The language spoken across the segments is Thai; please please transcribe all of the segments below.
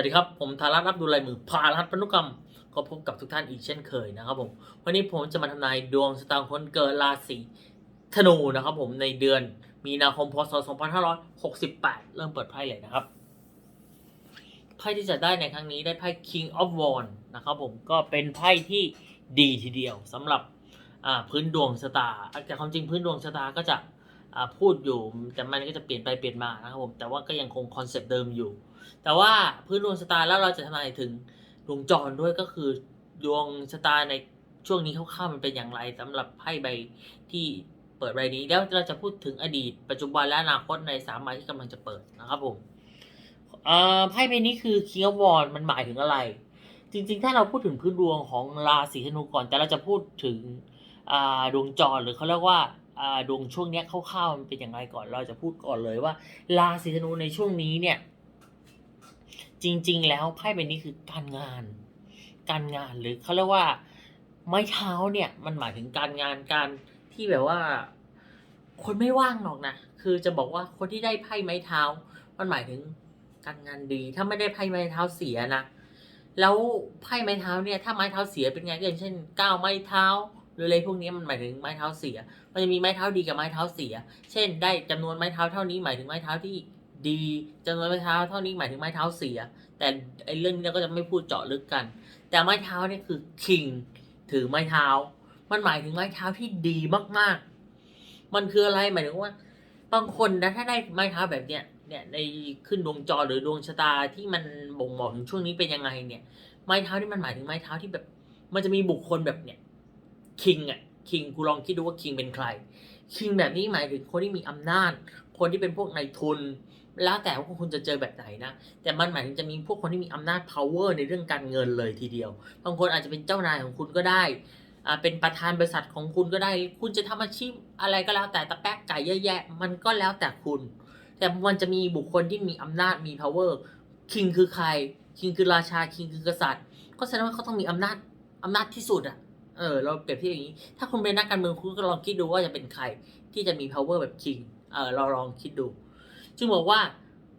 วัสดีครับ ผมธารัตน์รับดูลายมือพารัตน์ปนุกรรม ก็พบกับทุกท่านอีกเช่นเคยนะครับผมวันนี้ผมจะมาทำนายดวงสตางค์คนเกิดราศีธนูนะครับผมในเดือนมีนาคมพศ 2568 เริ่มเปิดไพ่เลยนะครับ ไพ่ที่จะได้ในครั้งนี้ได้ไพ่ King of Wands นะครับผมก็เป็นไพ่ที่ดีทีเดียวสำหรับพื้นดวงชะตาแต่ความจริงพื้นดวงชะตาก็จะพูดอยู่แต่มันก็จะเปลี่ยนไปเปลี่ยนมานะครับผมแต่ว่าก็ยังคงคอนเซปต์เดิมอยู่ แต่ว่าพื้นดวงชะตาแล้วเราจะทำนายถึงดวงจรด้วยก็คือดวงชะตาในช่วงนี้คร่าวๆมันเป็นอย่างไรสำหรับไพ่ใบที่เปิดใบนี้แล้วเราจะพูดถึงอดีต ปัจจุบันและอนาคตในสามใบที่กำลังจะเปิดนะครับผมเอ่อไพ่ใบนี้คือ King of w a n d มันหมายถึงอะไร จริงๆ ถ้าเราพูดถึงพื้นดวงของราศีธนูก่อน แต่เราจะพูดถึงอ่าดวงจรหรือเขาเรียกว่าอ่าดวงช่วงนี้คร่าวๆมันเป็นอย่างไรก่อน เราจะพูดก่อนเลยว่า ราศีธนูในช่วงนี้เนี่ย จริง ๆ แล้วไพ่ใบนี้คือการงาน การงานหรือเขาเรียกว่าไม้เท้าเนี่ยมันหมายถึงการงานการที่แบบว่า คนไม่ว่างหรอกนะคือจะบอกว่าคนที่ได้ไพ่ไม้เท้า มันหมายถึงการงานดี ถ้าไม่ได้ไพ่ไม้เท้าเสียนะแล้วไพ่ไม้เท้าเนี่ย ถ้าไม้เท้าเสียเป็นไงก็อย่างเช่นก้าวไม้เท้าหรืออะไรพวกนี้มันหมายถึงไม้เท้าเสีย มันจะมีไม้เท้าดีกับไม้เท้าเสีย เช่น ได้จำนวนไม้เท้าเท่านี้หมายถึงไม้เท้าที่ ดีจำนวนไม้เท้าเท่านี้หมายถึงไม้เท้าเสีย แต่ไอ้เรื่องนี้เราก็จะไม่พูดเจาะลึกกัน แต่ไม้เท้าเนี่ยคือคิงถือไม้เท้า มันหมายถึงไม้เท้าที่ดีมากๆ มันคืออะไรหมายถึงว่า บางคนนะถ้าได้ไม้เท้าแบบเนี้ยเนี่ยในขึ้นดวงจรหรือดวงชะตาที่มันบ่งบอกถึงช่วงนี้เป็นยังไงเนี่ย ไม้เท้าที่มันหมายถึงไม้เท้าที่แบบ มันจะมีบุคคลแบบเนี่ยคิงอะคิงกูลองคิดดูว่าคิงเป็นใครคิงแบบนี้หมายถึงคนที่มีอำนาจ คนที่เป็นพวกนายทุน แล้วแต่ว่าคุณจะเจอแบบไหนนะ แต่มันหมายถึงจะมีพวกคนที่มีอำนาจ power ในเรื่องการเงินเลยทีเดียว บางคนอาจจะเป็นเจ้านายของคุณก็ได้อ่าเป็นประธานบริษัทของคุณก็ได้ คุณจะทำอาชีพอะไรก็แล้วแต่ตะแป๊กไก่เยอะแยะ มันก็แล้วแต่คุณ แต่มันจะมีบุคคลที่มีอำนาจมี power คิงคือใคร คิงคือราชา คิงคือกษัตริย์ ก็แสดงว่าเขาต้องมีอำนาจอำนาจที่สุดอะเออ เราเปรียบเทียบอย่างนี้ ถ้าคุณเป็นนักการเมืองคุณก็ลองคิดดูว่าจะเป็นใครที่จะมี power แบบคิง เออเราลองคิดดู จึงบอกว่า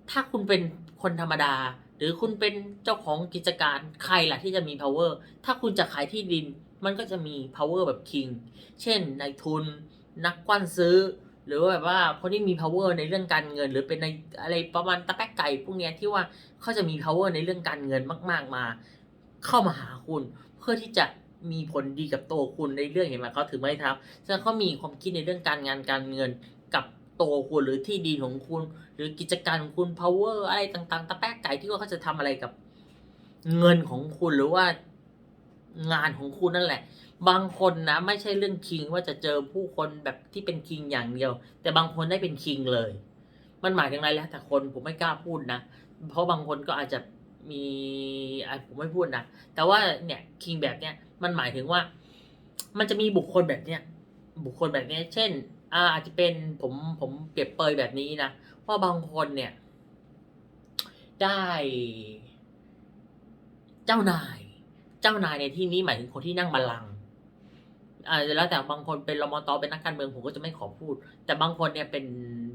ถ้าคุณเป็นคนธรรมดา หรือคุณเป็นเจ้าของกิจการใครล่ะที่จะมี power ถ้าคุณจะขายที่ดิน มันก็จะมี power แบบ king เช่นนายทุน นักกว้านซื้อ หรือแบบว่าคนที่มี power ในเรื่องการเงิน หรือเป็นในอะไรประมาณตะแป๊กไก่พวกนี้ที่ว่าเขาจะมี power ในเรื่องการเงินมาก ๆ มา เข้ามาหาคุณ เพื่อที่จะมีผลดีกับตัวคุณในเรื่องเห็นไหมเขาถือไม้เท้าแสดงเขามีความคิดในเรื่องการงานการเงิน ตัวคุณหรือที่ดินของคุณ หรือกิจการของคุณ power อะไรต่างๆ ตะแป๊กไก่ที่ว่าเขาจะทำอะไรกับเงินของคุณหรือว่างานของคุณนั่นแหละ บางคนนะ ไม่ใช่เรื่องคิงว่าจะเจอผู้คนแบบที่เป็นคิงอย่างเดียว แต่บางคนได้เป็นคิงเลย มันหมายถึงอะไรแล้ว แต่คนผมไม่กล้าพูดนะ เพราะบางคนก็อาจจะมีอผมไม่พูดนะแต่ว่าเนี่ยคิงแบบเนี้ยมันหมายถึงว่า มันจะมีบุคคลแบบเนี้ยบุคคลแบบเนี้ยเช่น อาอาจจะเป็นผมผมเปรียบเปยแบบนี้นะว่าบางคนเนี่ย ได้เจ้านาย เจ้านายในที่นี้หมายถึงคนที่นั่งบัลลังก์อ่าแล้วแต่บางคนเป็นรมตเป็นนักการเมืองผมก็จะไม่ขอพูด แต่บางคนเนี่ยเป็น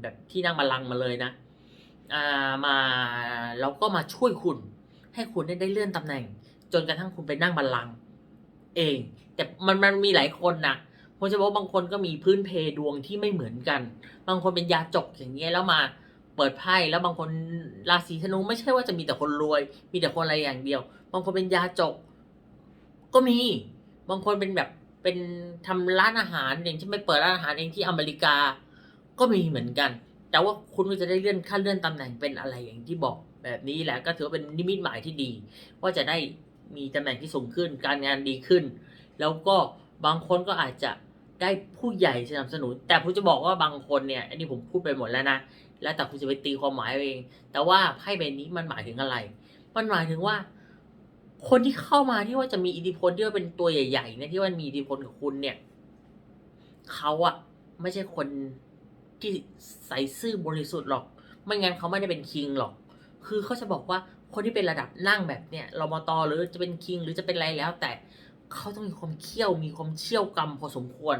แบบที่นั่งบัลลังก์มาเลยนะอ่ามาแล้วก็มาช่วยคุณ ให้คุณได้ได้เลื่อนตำแหน่ง จนกระทั่งคุณไปนั่งบัลลังก์เอง แต่มันมันมีหลายคนนะ ผมจะบอกว่าบางคนก็มีพื้นเพดวงที่ไม่เหมือนกัน บางคนเป็นยาจกอย่างเงี้ยแล้วมาเปิดไพ่แล้วบางคนราศีธนูไม่ใช่ว่าจะมีแต่คนรวย มีแต่คนอะไรอย่างเดียว บางคนเป็นยาจก ก็มี บางคนเป็นแบบเป็นทำร้านอาหารอย่างที่ไม่เปิดร้านอาหารเองที่อเมริกา ก็มีเหมือนกัน แต่ว่าคุณก็จะได้เลื่อนขั้นเลื่อนตำแหน่งเป็นอะไรอย่างที่บอกแบบนี้แหละก็ถือว่าเป็นนิมิตหมายที่ดี ว่าจะได้มีตำแหน่งที่สูงขึ้น การงานดีขึ้น แล้วก็บางคนก็อาจจะ ได้ผู้ใหญ่สนับสนุน แต่ผมจะบอกว่าบางคนเนี่ย อันนี้ผมพูดไปหมดแล้วนะ แล้วแต่คุณจะไปตีความหมายเอง แต่ว่าไพ่ใบนี้มันหมายถึงอะไร มันหมายถึงว่า คนที่เข้ามาที่ว่าจะมีอิทธิพลที่ว่าเป็นตัวใหญ่ๆเนี่ยที่ว่ามีอิทธิพลกับคุณเนี่ยเขาอะไม่ใช่คนที่ใส่ซื่อบริสุทธิ์หรอก ไม่งั้นเขาไม่ได้เป็นคิงหรอก คือเขาจะบอกว่าคนที่เป็นระดับนั่งแบบเนี่ยรมตหรือจะเป็นคิงหรือจะเป็นอะไรแล้วแต่ เขาต้องมีความเขี้ยวมีความเชี่ยวกรรมพอสมควร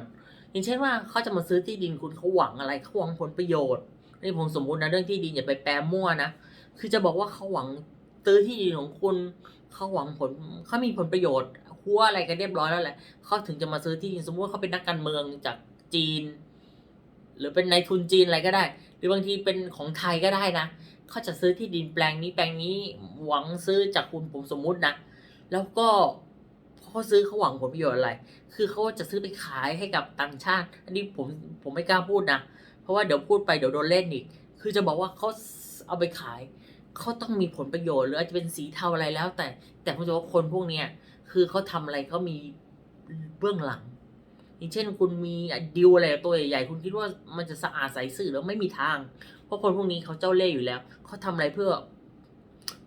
อย่างเช่นว่าเขาจะมาซื้อที่ดินคุณเขาหวังอะไรเขาหวังผลประโยชน์นี่ผมสมมตินะเรื่องที่ดินอย่าไปแปลมั่วนะคือจะบอกว่าเขาหวังซื้อที่ดินของคุณเขาหวังผลเขามีผลประโยชน์หัวอะไรกันเรียบร้อยแล้วแหละเขาถึงจะมาซื้อที่ดินสมมติว่าเขาเป็นนักการเมืองจากจีน หรือเป็นนายทุนจีนอะไรก็ได้ หรือบางทีเป็นของไทยก็ได้นะเขาจะซื้อที่ดินแปลงนี้แปลงนี้หวังซื้อจากคุณผมสมมุตินะแล้วก็ เขาซื้อเขาหวังผลประโยชน์อะไร คือเขาจะซื้อไปขายให้กับต่างชาติ อันนี้ผมผมไม่กล้าพูดนะ เพราะว่าเดี๋ยวพูดไปเดี๋ยวโดนเล่นอีก คือจะบอกว่าเขาเอาไปขายเขาต้องมีผลประโยชน์หรืออาจจะเป็นสีเทาอะไรแล้ว แต่แต่ผมจะว่าคนพวกเนี้ยคือเขาทำอะไรเขามีเบื้องหลังอย่างเช่น คุณมีดิวอะไรตัวใหญ่ๆคุณคิดว่ามันจะสะอาดใสสื่อแล้วไม่มีทาง เพราะคนพวกนี้เขาเจ้าเล่ห์อยู่แล้วเขาทำอะไรเพื่อ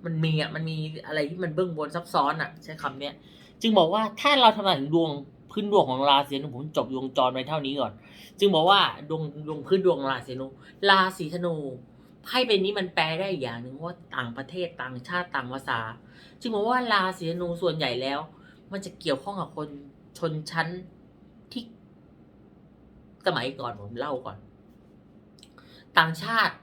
มันมีอะมันมีอะไรที่มันเบื้องบนซับซ้อนอะ ใช้คำเนี้ย จึงบอกว่าถ้าเราทำงานถึงดวงพื้นดวงของราศีธนูผมจบดวงจรไปเท่านี้ก่อน จึงบอกว่าดวงดวงพื้นดวงราศีธนูราศีธนูไพ่ใบนี้มันแปลได้อีกอย่างหนึ่งว่าต่างประเทศต่างชาติต่างภาษา จึงบอกว่าราศีธนูส่วนใหญ่แล้ว มันจะเกี่ยวข้องกับคนชนชั้นที่สมัยก่อนผมเล่าก่อน ต่างชาติ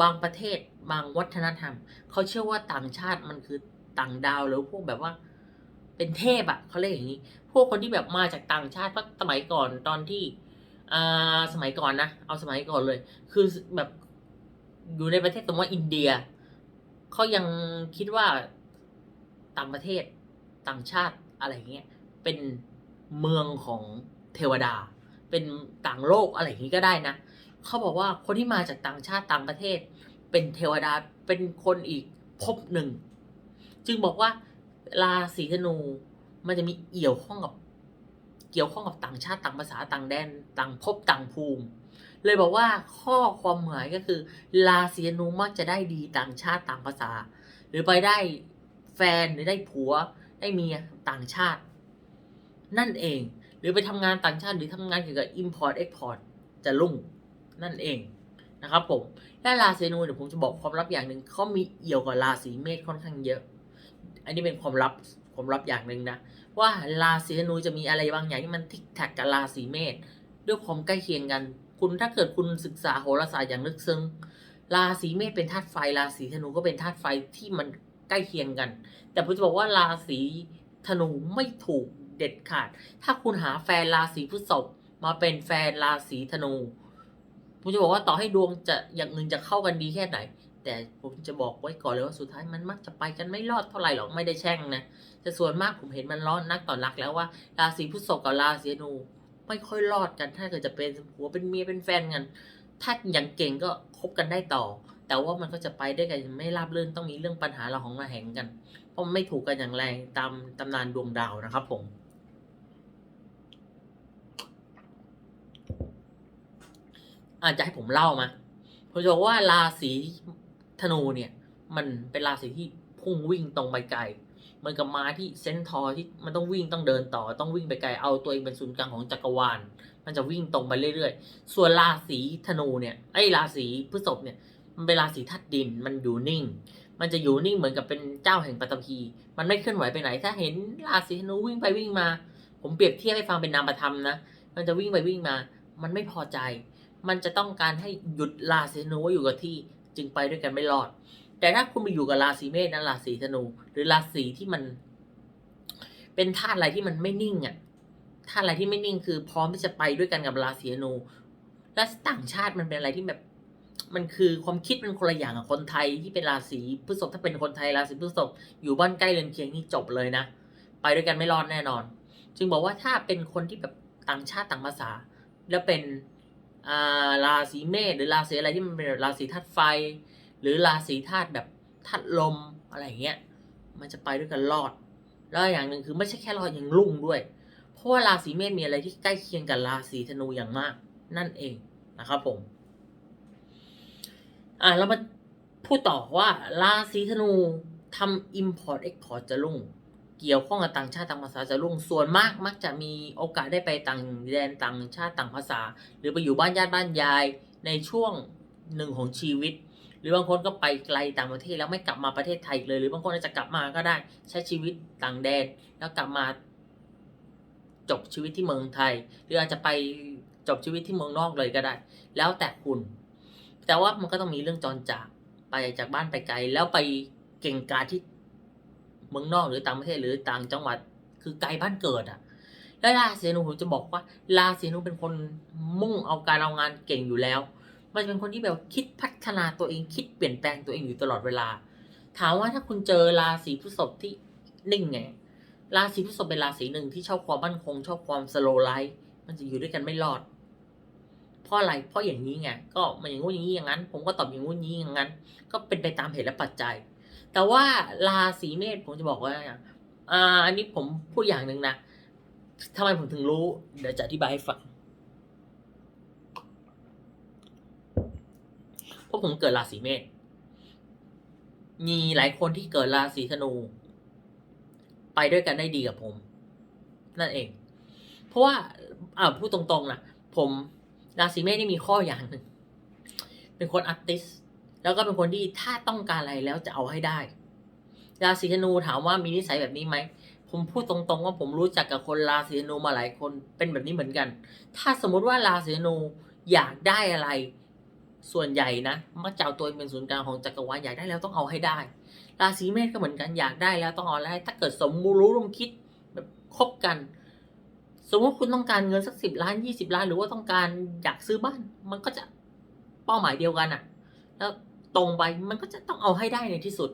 บางประเทศบางวัฒนธรรม เขาเชื่อว่าต่างชาติมันคือต่างดาวหรือพวกแบบว่า เป็นเทพอะเขาเรียกอย่างนี้ พวกคนที่แบบมาจากต่างชาติเพราะสมัยก่อนตอนที่อ่าสมัยก่อนนะเอาสมัยก่อนเลย คือแบบอยู่ในประเทศสมมติว่าอินเดียเขายังคิดว่าต่างประเทศต่างชาติอะไรเงี้ยเป็นเมืองของเทวดา เป็นต่างโลกอะไรอย่างนี้ก็ได้นะเขาบอกว่าคนที่มาจากต่างชาติต่างประเทศ เป็นเทวดาเป็นคนอีกภพหนึ่ง จึงบอกว่า ราศีธนู มันจะมีเอี่ยวข้องกับ เกี่ยวข้องกับต่างชาติต่างภาษาต่างแดน ต่างภพต่างภูมิ เลยบอกว่าข้อความหมายก็คือราศีธนูมักจะได้ดีต่างชาติต่างภาษา หรือไปได้แฟนหรือได้ผัว ได้เมียต่างชาติ นั่นเอง หรือไปทำงานต่างชาติหรือทำงานเกี่ยวกับ import export จะรุ่งนั่นเองนะครับผมและราศีธนูเดี๋ยวผมจะบอกความลับอย่างหนึ่งเขามีเอี่ยวกับราศีเมษค่อนข้างเยอะ อันนี้เป็นความลับความลับอย่างหนึ่งนะ ว่าราศีธนูจะมีอะไรบางอย่างที่มันทิกแท็กกับราศีเมษด้วยความใกล้เคียงกัน คุณถ้าเกิดคุณศึกษาโหราศาสตร์อย่างลึกซึ้งราศีเมษเป็นธาตุไฟราศีธนูก็เป็นธาตุไฟที่มันใกล้เคียงกัน แต่ผมจะบอกว่าราศีธนูไม่ถูกเด็ดขาด ถ้าคุณหาแฟนราศีพฤษภมาเป็นแฟนราศีธนูผมจะบอกว่าต่อให้ดวงจะอย่างอื่นจะเข้ากันดีแค่ไหน แต่ผมจะบอกไว้ก่อนเลยว่าสุดท้ายมันมักจะไปกันไม่รอดเท่าไหร่หรอกไม่ได้แช่งนะแต่ส่วนมากผมเห็นมันร้อนนักต่อนักแล้วว่าราศีพฤษภกับราศีนูไม่ค่อยรอดกัน ถ้าเกิดจะเป็นผัวเป็นเมียเป็นแฟนกัน ถ้าอย่างเก่งก็คบกันได้ต่อ แต่ว่ามันก็จะไปได้กันไม่ราบรื่นต้องมีเรื่องปัญหาเราของระแหงกัน เพราะไม่ถูกกันอย่างแรงตามตำนานดวงดาวนะครับ ผมอาจจะให้ผมเล่ามาผมจะบอกว่าราศี ธนูเนี่ยมันเป็นราศีที่พุ่งวิ่งตรงไปไกลเหมันกับม้าที่เซนทอร์ที่มันต้องวิ่งต้องเดินต่อ ต้องวิ่งไปไกลเอาตัวเองเป็นศูนย์กลางของจักรวาล มันจะวิ่งตรงไปเรื่อยๆ ส่วนราศีธนูเนี่ยไอ้ราศีพฤษภเนี่ยมันเป็นราศีธาตุดินมันอยู่นิ่ง มันจะอยู่นิ่งเหมือนกับเป็นเจ้าแห่งปฐพีมันไม่เคลื่อนไหวไปไหน ถ้าเห็นราศีธนูวิ่งไปวิ่งมา ผมเปรียบเทียบให้ฟังเป็นนามธรรมนะมันจะวิ่งไปวิ่งมา มันไม่พอใจ มันจะต้องการให้หยุดราศีธนูอยู่กับที่ จึงไปด้วยกันไม่รอด แต่ถ้าคุณไปอยู่กับราศีเมษนะราศีธนู หรือราศีที่มัน เป็นธาตุอะไรที่มันไม่นิ่งอะธาตุอะไรที่ไม่นิ่งคือ พร้อมที่จะไปด้วยกันกับราศีธนูและต่างชาติมันเป็นอะไรที่แบบมันคือความคิดเป็นคนละอย่างกับคนไทยที่เป็นราศีพฤษภถ้าเป็นคนไทยราศีพฤษภอยู่บ้านใกล้เรือนเคียงนี่จบเลยนะไปด้วยกันไม่รอดแน่นอน จึงบอกว่าถ้าเป็นคนที่แบบต่างชาติต่างภาษา แล้วเป็น ราศีเมษหรือราศีอะไรที่มันเป็นราศีธาตุไฟ หรือราศีธาตุแบบธาตุลมอะไรอย่างเงี้ยมันจะไปด้วยกันรอด แล้วอย่างหนึ่งคือไม่ใช่แค่รอดยังรุ่งด้วย เพราะว่าราศีเมษมีอะไรที่ใกล้เคียงกับราศีธนูอย่างมาก นั่นเองนะครับผมอ่าเรามาพูดต่อว่าราศีธนูทำ import export จะรุ่ง เกี่ยวข้องกับต่างชาติต่างภาษาจะรุ่งส่วนมากมักจะมีโอกาสได้ไปต่างแดนต่างชาติต่างภาษา หรือไปอยู่บ้านญาติบ้านยายในช่วงหนึ่งของชีวิต หรือบางคนก็ไปไกลต่างประเทศแล้วไม่กลับมาประเทศไทยเลย หรือบางคนอาจจะกลับมาก็ได้ใช้ชีวิตต่างแดนแล้วกลับมาจบชีวิตที่เมืองไทย หรืออาจจะไปจบชีวิตที่เมืองนอกเลยก็ได้ แล้วแต่คุณ แต่ว่ามันก็ต้องมีเรื่องจรจากไปจากบ้านไปไกลแล้วไปเก่งกาจที่ เมืองนอกหรือต่างประเทศหรือต่างจังหวัดคือไกลบ้านเกิดอะแล้วราศีนูผมจะบอกว่าราศีนูเป็นคนมุ่งเอาการเอางานเก่งอยู่แล้ว มันเป็นคนที่แบบคิดพัฒนาตัวเองคิดเปลี่ยนแปลงตัวเองอยู่ตลอดเวลา ถามว่าถ้าคุณเจอราศีพฤษภที่นิ่งไงราศีพฤษภเป็นราศีหนึ่งที่ชอบความมั่นคง ชอบความสโลไลฟ์มันจะอยู่ด้วยกันไม่รอดเพราะอะไรเพราะอย่างนี้ไงก็มันอย่างงู้นอย่างนี้อย่างนั้น ผมก็ตอบอย่างงู้นอย่างนี้อย่างนั้น ก็เป็นไปตามเหตุและปัจจัย แต่ว่าราศีเมษผมจะบอกว่าอ่าอันนี้ผมพูดอย่างหนึ่งนะทำไมผมถึงรู้ เดี๋ยวจะอธิบายให้ฟังเพราะผมเกิดราศีเมษมีหลายคนที่เกิดราศีธนู ไปด้วยกันได้ดีกับผม นั่นเอง เพราะว่าอ่าพูดตรงๆนะผมราศีเมษนี่มีข้ออย่างหนึ่งเป็นคนอาร์ติส แล้วก็เป็นคนที่ถ้าต้องการอะไรแล้วจะเอาให้ได้ ราศีธนูถามว่ามีนิสัยแบบนี้ไหม ผมพูดตรงๆว่าผมรู้จักกับคนราศีธนูมาหลายคนเป็นแบบนี้เหมือนกัน ถ้าสมมุติว่าราศีธนูอยากได้อะไร ส่วนใหญ่นะมักจะเอาตัวเองเป็นศูนย์กลางของจักรวาลอยากได้แล้วต้องเอาให้ได้ ราศีเมษก็เหมือนกันอยากได้แล้วต้องเอาให้ได้ ถ้าเกิดสมมูรู้ร่วมคิดแบบคบกันสมมติคุณต้องการเงินสักสิบล้านยี่สิบล้าน หรือว่าต้องการอยากซื้อบ้าน มันก็จะเป้าหมายเดียวกันอะแล้ว ตรงไปมันก็จะต้องเอาให้ได้ในที่สุด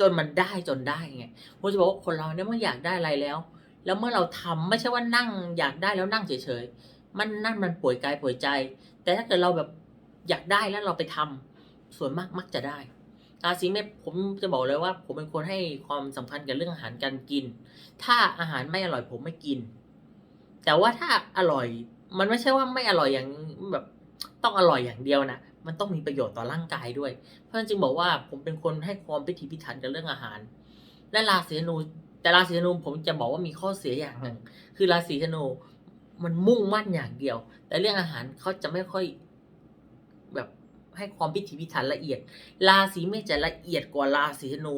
จนมันได้จนได้ไงผมจะบอกว่าคนเราเนี่ยเมื่ออยากได้อะไรแล้ว แล้วเมื่อเราทำไม่ใช่ว่านั่งอยากได้แล้วนั่งเฉยๆมันนั่นมันป่วยกายป่วยใจ แต่ถ้าเกิดเราแบบอยากได้แล้วเราไปทำส่วนมากมักจะได้ราศีเมษผมจะบอกเลยว่า ผมเป็นคนให้ความสำคัญกับเรื่องอาหารการกิน ถ้าอาหารไม่อร่อยผมไม่กิน แต่ว่าถ้าอร่อย มันไม่ใช่ว่าไม่อร่อยอย่างแบบต้องอร่อยอย่างเดียวนะ มันต้องมีประโยชน์ต่อร่างกายด้วย เพราะฉะนั้นจึงบอกว่าผมเป็นคนให้ความพิถีพิถันกับเรื่องอาหาร และราศีธนู แต่ราศีธนูผมจะบอกว่ามีข้อเสียอย่างหนึ่ง คือราศีธนูมันมุ่งมั่นอย่างเดียว แต่เรื่องอาหารเขาจะไม่ค่อยแบบให้ความพิถีพิถันละเอียด ราศีเมษจะละเอียดกว่าราศีธนู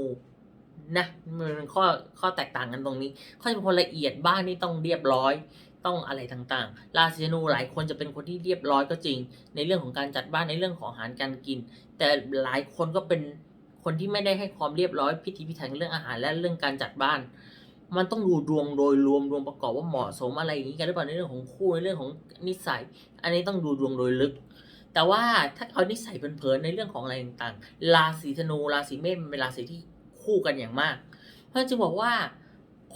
นะมันเป็นข้อข้อแตกต่างกันตรงนี้เขาจะเป็นคนละเอียดบ้านนี่ต้องเรียบร้อย ต้องอะไรต่างๆ ราศีธนูหลายคนจะเป็นคนที่เรียบร้อยก็จริง ในเรื่องของการจัดบ้านในเรื่องของอาหารการกิน แต่หลายคนก็เป็นคนที่ไม่ได้ให้ความเรียบร้อยพิถีพิถันเรื่องอาหารและเรื่องการจัดบ้าน มันต้องดูดวงโดยรวมรวมประกอบว่าเหมาะสมอะไรอย่างนี้กันหรือเปล่าในเรื่องของคู่ในเรื่องของนิสัย อันนี้ต้องดูดวงโดยลึก แต่ว่าถ้าเอานิสัยเพลินๆในเรื่องของอะไรต่างๆ ราศีธนูราศีเมษเป็นราศีที่คู่กันอย่างมาก เพราะฉะนั้นจึงบอกว่า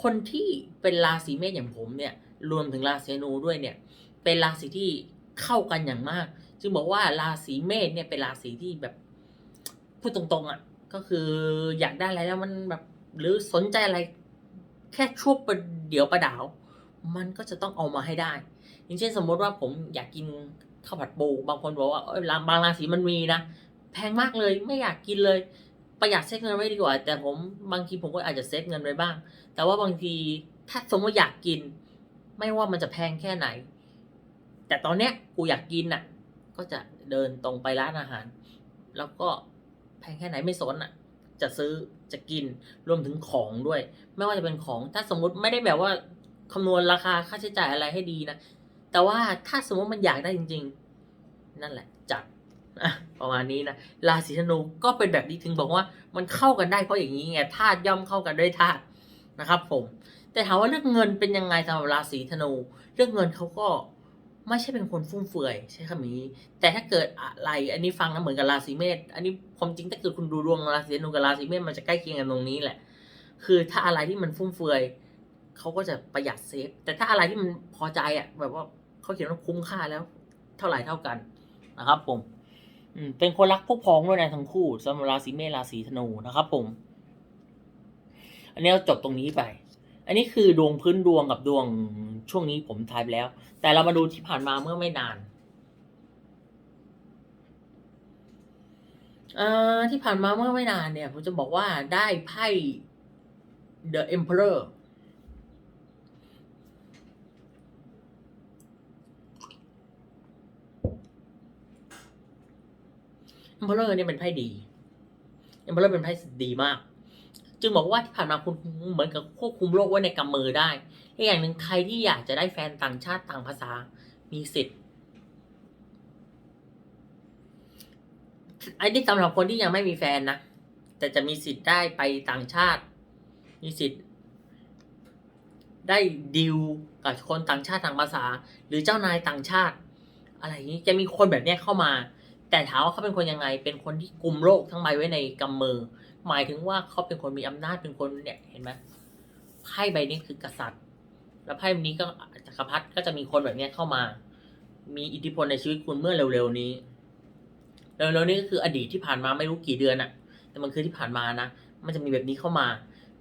คนที่เป็นราศีเมษอย่างผมเนี่ย รวมถึงราศีนูด้วยเนี่ย เป็นราศีที่เข้ากันอย่างมาก จึงบอกว่าราศีเมษเนี่ยเป็นราศีที่แบบพูดตรงๆอะ ก็คืออยากได้อะไรแล้วมันแบบ หรือสนใจอะไร แค่ชั่วประเดี๋ยวประดาว มันก็จะต้องเอามาให้ได้ อย่างเช่นสมมติว่าผมอยากกินข้าวผัดปูบางคนบอกว่าเอ้ยบางราศีมันมีนะแพงมากเลยไม่อยากกินเลย ประหยัดเซฟเงินไว้ดีกว่า แต่ผมบางทีผมก็อาจจะเซฟเงินไว้บ้าง แต่ว่าบางทีถ้าสมมติอยากกิน ไม่ว่ามันจะแพงแค่ไหน แต่ตอนเนี้ยกูอยากกินน่ะ ก็จะเดินตรงไปร้านอาหาร แล้วก็แพงแค่ไหนไม่สนอะ จะซื้อจะกินรวมถึงของด้วย ไม่ว่าจะเป็นของ ถ้าสมมุติไม่ได้แบบว่าคำนวณราคาค่าใช้จ่ายอะไรให้ดีนะ แต่ว่าถ้าสมมติมันอยากได้จริง ๆ นั่นแหละจัดประมาณนี้นะราศีธนูก็เป็นแบบนี้ถึงบอกว่ามันเข้ากันได้เพราะอย่างนี้ไงธาตุย่อมเข้ากันด้วยธาตุนะครับผม แต่ถามว่าเรื่องเงินเป็นยังไงสำหรับราศีธนู เรื่องเงินเขาก็ไม่ใช่เป็นคนฟุ่มเฟือยใช้คำนี้ แต่ถ้าเกิดอะไร อันนี้ฟังนะเหมือนกับราศีเมษอันนี้ความจริงถ้าเกิดคุณดูดวงราศีธนูกับราศีเมษมันจะใกล้เคียงกันตรงนี้แหละ คือถ้าอะไรที่มันฟุ่มเฟือยเขาก็จะประหยัดเซฟ แต่ถ้าอะไรที่มันพอใจอะแบบว่าเขาเขียนว่าคุ้มค่าแล้ว เท่าไหร่เท่ากันนะครับ ผมอืมเป็นคนรักพวกพ้องด้วยนะทั้งคู่สำหรับราศีเมษราศีธนูนะครับ ผม อันนี้เราจบตรงนี้ไป อันนี้คือดวงพื้นดวงกับดวงช่วงนี้ผมทายไปแล้ว แต่เรามาดูที่ผ่านมาเมื่อไม่นานอที่ผ่านมาเมื่อไม่นานเนี่ย ผมจะบอกว่าได้ไพ่ The Emperor เอ็มเพลอร์เนี่ยเป็นไพ่ดี เอ็มเพลอร์เป็นไพ่ดีมาก จึงบอกว่าที่ผ่านมาคุณเหมือนกับควบคุมโลกไว้ในกำมือได้อีกอย่างหนึ่งใครที่อยากจะได้แฟนต่างชาติต่างภาษามีสิทธิ์ไอ้ที่สำหรับคนที่ยังไม่มีแฟนนะแต่จะมีสิทธิ์ได้ไปต่างชาติ มีสิทธิ์ ได้ดิวกับคนต่างชาติทางภาษา หรือเจ้านายต่างชาติ อะไรอย่างนี้จะมีคนแบบนี้เข้ามา แต่ถามว่าเขาเป็นคนยังไง เป็นคนที่กลุ่มโลกทั้งใบไว้ในกำมือ หมายถึงว่าเขาเป็นคนมีอำนาจเป็นคนเนี่ยเห็นไหมไพ่ใบนี้คือกษัตริย์ แล้วไพ่ใบนี้ก็จักรพรรดิก็จะมีคนแบบนี้เข้ามา มีอิทธิพลในชีวิตคุณเมื่อเร็วๆนี้เร็วๆนี้ก็คืออดีตที่ผ่านมาไม่รู้กี่เดือนอะแต่มันคือที่ผ่านมานะมันจะมีแบบนี้เข้ามา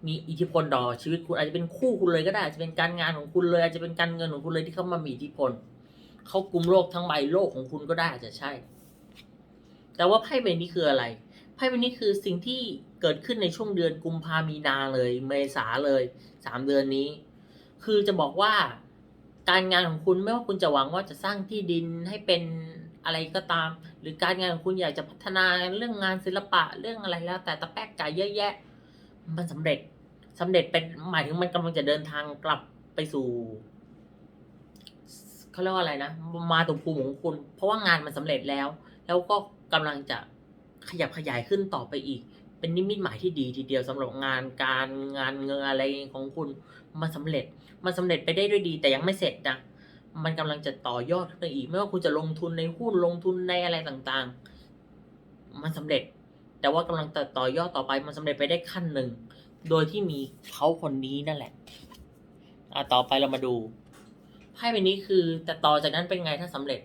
มีอิทธิพลต่อชีวิตคุณอาจจะเป็นคู่คุณเลยก็ได้อาจจะเป็นการงานของคุณเลยอาจจะเป็นการเงินของคุณเลยที่เข้ามามีอิทธิพลเขากลุ่มโลกทั้งใบโลกของคุณก็ได้อาจจะใช่ แต่ว่าไพ่ใบนี้คืออะไร ไพ่ใบนี้คือสิ่งที่เกิดขึ้นในช่วงเดือนกุมภามีนาเลย เมษาเลยสามเดือนนี้ คือจะบอกว่าการงานของคุณไม่ว่าคุณจะหวังว่าจะสร้างที่ดินให้เป็นอะไรก็ตาม หรือการงานของคุณอยากจะพัฒนาเรื่องงานศิลปะเรื่องอะไรแล้ว แต่ตะแป๊กไก่เยอะแยะ มันสำเร็จสำเร็จเป็นหมายถึงมันกำลังจะเดินทางกลับไปสู่เขาเรียกว่าอะไรนะ มาตรงภูมิของคุณ เพราะว่างานมันสำเร็จแล้ว แล้วก็กำลังจะ ขยับขยายขึ้นต่อไปอีก เป็นนิมิตหมายที่ดีทีเดียวสำหรับงานการงานเงินอะไรของคุณมันสำเร็จมันสำเร็จไปได้ด้วยดีแต่ยังไม่เสร็จนะมันกำลังจะต่อยอดขึ้นไปอีก ไม่ว่าคุณจะลงทุนในหุ้นลงทุนในอะไรต่างๆ มันสำเร็จ แต่ว่ากำลังจะต่อยอดต่อไปมันสำเร็จไปได้ขั้นหนึ่ง โดยที่มีเขาคนนี้นั่นแหละอะต่อไปเรามาดูไพ่ใบนี้คือแต่ต่อจากนั้นเป็นไงถ้าสำเร็จ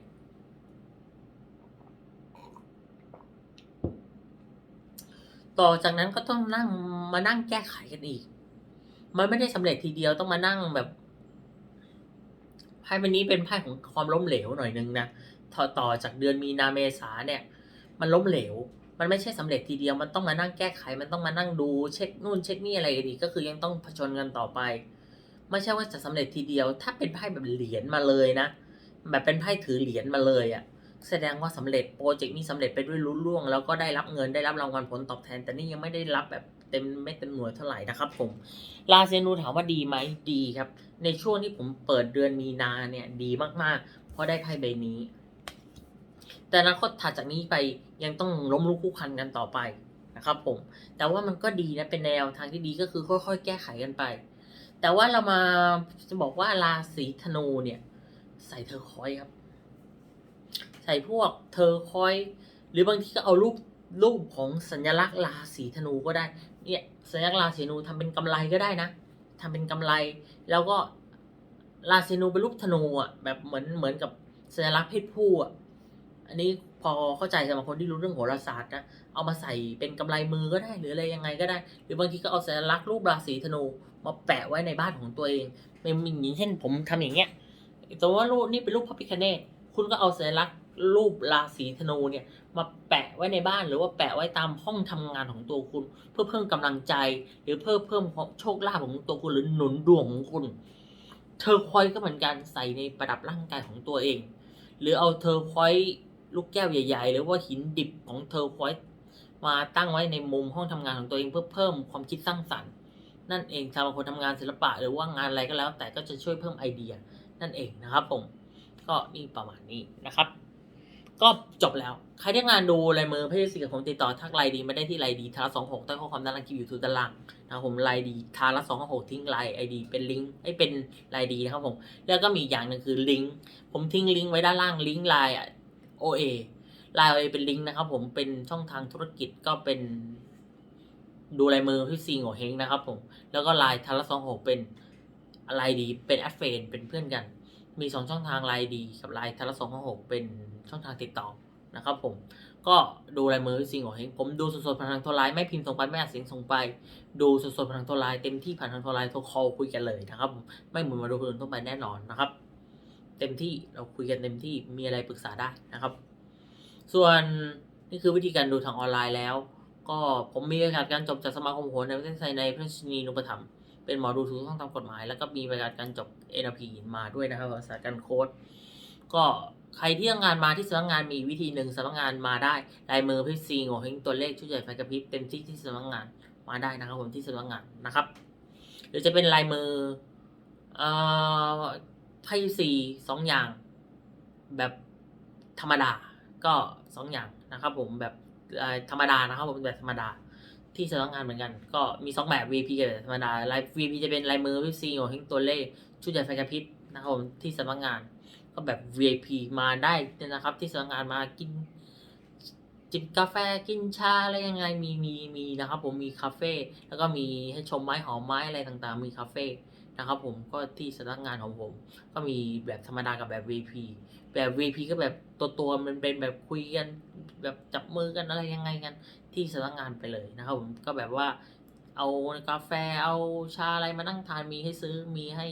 ต่อจากนั้นก็ต้องนั่งมานั่งแก้ไขกันอีก มันไม่ได้สำเร็จทีเดียวต้องมานั่งแบบไพ่ใบนี้เป็นไพ่ของความล้มเหลวหน่อยนึงนะต่อต่อจากเดือนมีนาเมษาเนี่ย มันล้มเหลว มันไม่ใช่สำเร็จทีเดียวมันต้องมานั่งแก้ไข มันต้องมานั่งดูเช็คนู่นเช็คนี่อะไรกันอีกก็คือยังต้องผจญกันต่อไปไม่ใช่ว่าจะสำเร็จทีเดียว ถ้าเป็นไพ่แบบเหรียญมาเลยนะแบบเป็นไพ่ถือเหรียญมาเลยอะ่ะ แสดงว่าสำเร็จโปรเจกต์นี้สำเร็จไปด้วยรุ่ล่วง แล้วก็ได้รับเงินได้รับรางวัลผลตอบแทน แต่นี่ยังไม่ได้รับแบบเต็มไม่เต็มหน่วยเท่าไหร่นะครับผมลาเซนูถามว่าดีไหมดีครับ ในช่วงที่ผมเปิดเดือนมีนาเนี่ยดีมากๆ เพราะได้ไพ่ใบนี้ แต่อนาคตถัดจากนี้ไปยังต้องล้มลุกคลุกคลันกันต่อไปนะครับผมแต่ว่ามันก็ดีนะเป็นแนวทางที่ดีก็คือค่อยๆ แก้ไขกันไป แต่ว่าเรามาจะบอกว่าราศีธนูเนี่ย ใส่เทอคอยครับ ใส่พวกเทอคอย หรือบางทีก็เอารูปรูปของสัญลักษณ์ราศีธนูก็ได้ เนี่ยสัญลักษณ์ราศีธนูทำเป็นกำไรก็ได้นะทำเป็นกำไร แล้วก็ราศีธนูเป็นรูปธนูอะแบบเหมือนเหมือนกับสัญลักษณ์เพศผู้อะอันนี้พอเข้าใจสำหรับคนที่รู้เรื่องโหราศาสตร์นะ เอามาใส่เป็นกำไรมือก็ได้หรืออะไรยังไงก็ได้ หรือบางทีก็เอาสัญลักษณ์รูปราศีธนูมาแปะไว้ในบ้านของตัวเองเป็นอย่างเช่นผมทำอย่างเงี้ยสมมติว่ารูปนี่เป็นรูปพระพิคเนตคุณก็เอาสัญลักษณ์ รูปราศีธนูเนี่ยมาแปะไว้ในบ้านหรือว่าแปะไว้ตามห้องทำงานของตัวคุณ เพื่อเพิ่มกำลังใจ หรือเพิ่มเพิ่มโชคลาภของตัวคุณหรือหนุนดวงของคุณ เธอคอยก็เหมือนกันใส่ในประดับร่างกายของตัวเอง หรือเอาเธอคอยลูกแก้วใหญ่ ๆ หรือว่าหินดิบของเธอคอยมาตั้งไว้ในมุมห้องทำงานของตัวเองเพื่อเพิ่มความคิดสร้างสรรค์ นั่นเองสำหรับคนทำงานศิลปะหรือว่างานอะไรก็แล้ว แต่ก็จะช่วยเพิ่มไอเดีย นั่นเองนะครับผมก็นี่ประมาณนี้นะครับ ก็จบแล้ว ใครที่งานดูลายมือเพศสิกับผมติดต่อทักไลน์ดีไม่ได้ที่ไลน์ดีทาร์สองหกใต้ข้อความด้านล่างคลิปอยู่ทุกด้านล่างนะครับผมไลน์ดีทาร์สองหกทิ้งไลน์ไอดีเป็นลิงก์ให้เป็นไลน์ดีนะครับผม แล้วก็มีอย่างหนึ่งคือลิงก์ผมทิ้งลิงก์ไว้ด้านล่างลิงก์ไลน์โอเอไลน์โอเอเป็นลิงก์นะครับผมเป็นช่องทางธุรกิจก็เป็น ดูลายมือพี่ซีโง่เฮงนะครับผมแล้วก็ไลน์ทาร์สองหกเป็นไลน์ดีเป็นแอดเฟนเป็นเพื่อนกัน มีสองช่องทางไลน์ดีกับไลน์ทาร์สองหกเป็นช่องทางติดต่อนะครับผมก็ดูลายมือพี่ซีโง่เฮงผมดูสดๆผ่านทางโทรไลน์ไม่พิมพ์ส่งไปไม่อัดเสียงส่งไป ดูสดๆผ่านทางโทรไลน์เต็มที่ผ่านทางโทรไลน์โทรคอลคุยกันเลยนะครับไม่เหมือนมาดูคนอื่นทั่วไปแน่นอนนะครับ เต็มที่เราคุยกันเต็มที่มีอะไรปรึกษาได้นะครับ ส่วนนี่คือวิธีการดูทางออนไลน์แล้ว ก็ผมมีประกาศการจบจากสมาคมโหรในประเทศไทยในพระชนีนุปถัมภ์ เป็นหมอดูถูกต้องตามกฎหมาย แล้วก็มีประกาศการจบ NLP มาด้วยนะครับภาษาการโค้ดก็ใครที่ต้องงานมาที่สำนักงานมีวิธีหนึ่งสำนักงานมาได้ลายมือพี่ซีโง่เฮงตัวเลขชุดใหญ่ไฟกระพริบเต็มที่ที่สำนักงานมาได้นะครับผมที่สำนักงานนะครับ หรือจะเป็นลายมือเอ่อไพ่สีสองอย่าง แบบธรรมดาก็สองอย่างนะครับผมแบบธรรมดานะครับผมแบบธรรมดา ที่สำนักงานเหมือนกัน ก็มีสองแบบ V.P. กับแบบธรรมดาลาย V.P. จะเป็นลายมือวิซีโอทิ้งตัวเลขชุดใหญ่ไฟกระพริบนะครับผมที่สำนักงาน ก็แบบ VIP มาได้นะครับ ที่สำนักงานมากิน จิบกาแฟกินชาอะไรยังไงมีมีมีนะครับ ผมมีคาเฟ่แล้วก็มีให้ชมไม้หอมไม้อะไรต่างๆ มีคาเฟ่ นะครับผมก็ที่สำนักงานของผม ก็มีแบบธรรมดากับแบบ VP แบบ VP ก็แบบตัวตัวมันเป็นแบบคุยกันแบบจับมือกันอะไรยังไงกันที่สำนักงานไปเลยนะครับผมก็แบบว่าเอากาแฟเอาชาอะไรมานั่งทานมีให้ซื้อมีให้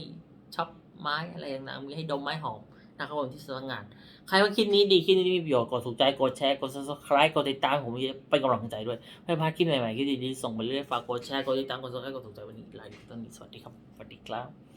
ช็อปไม้อะไรต่างๆมีให้ดมไม้หอม นะครับผมที่สำนักงาน ใครว่าคลิปนี้ดีคลิปนี้มีประโยชน์กดถูกใจกดแชร์กด subscribe กดติดตามผมเป็นกำลังใจด้วยไม่พลาดคลิปใหม่ๆคลิปดีๆส่งไปเรื่อยฝากกดแชร์กดติดตามกด subscribe กดถูกใจวันนี้ลาไปตอนนี้สวัสดีครับสวัสดีครับ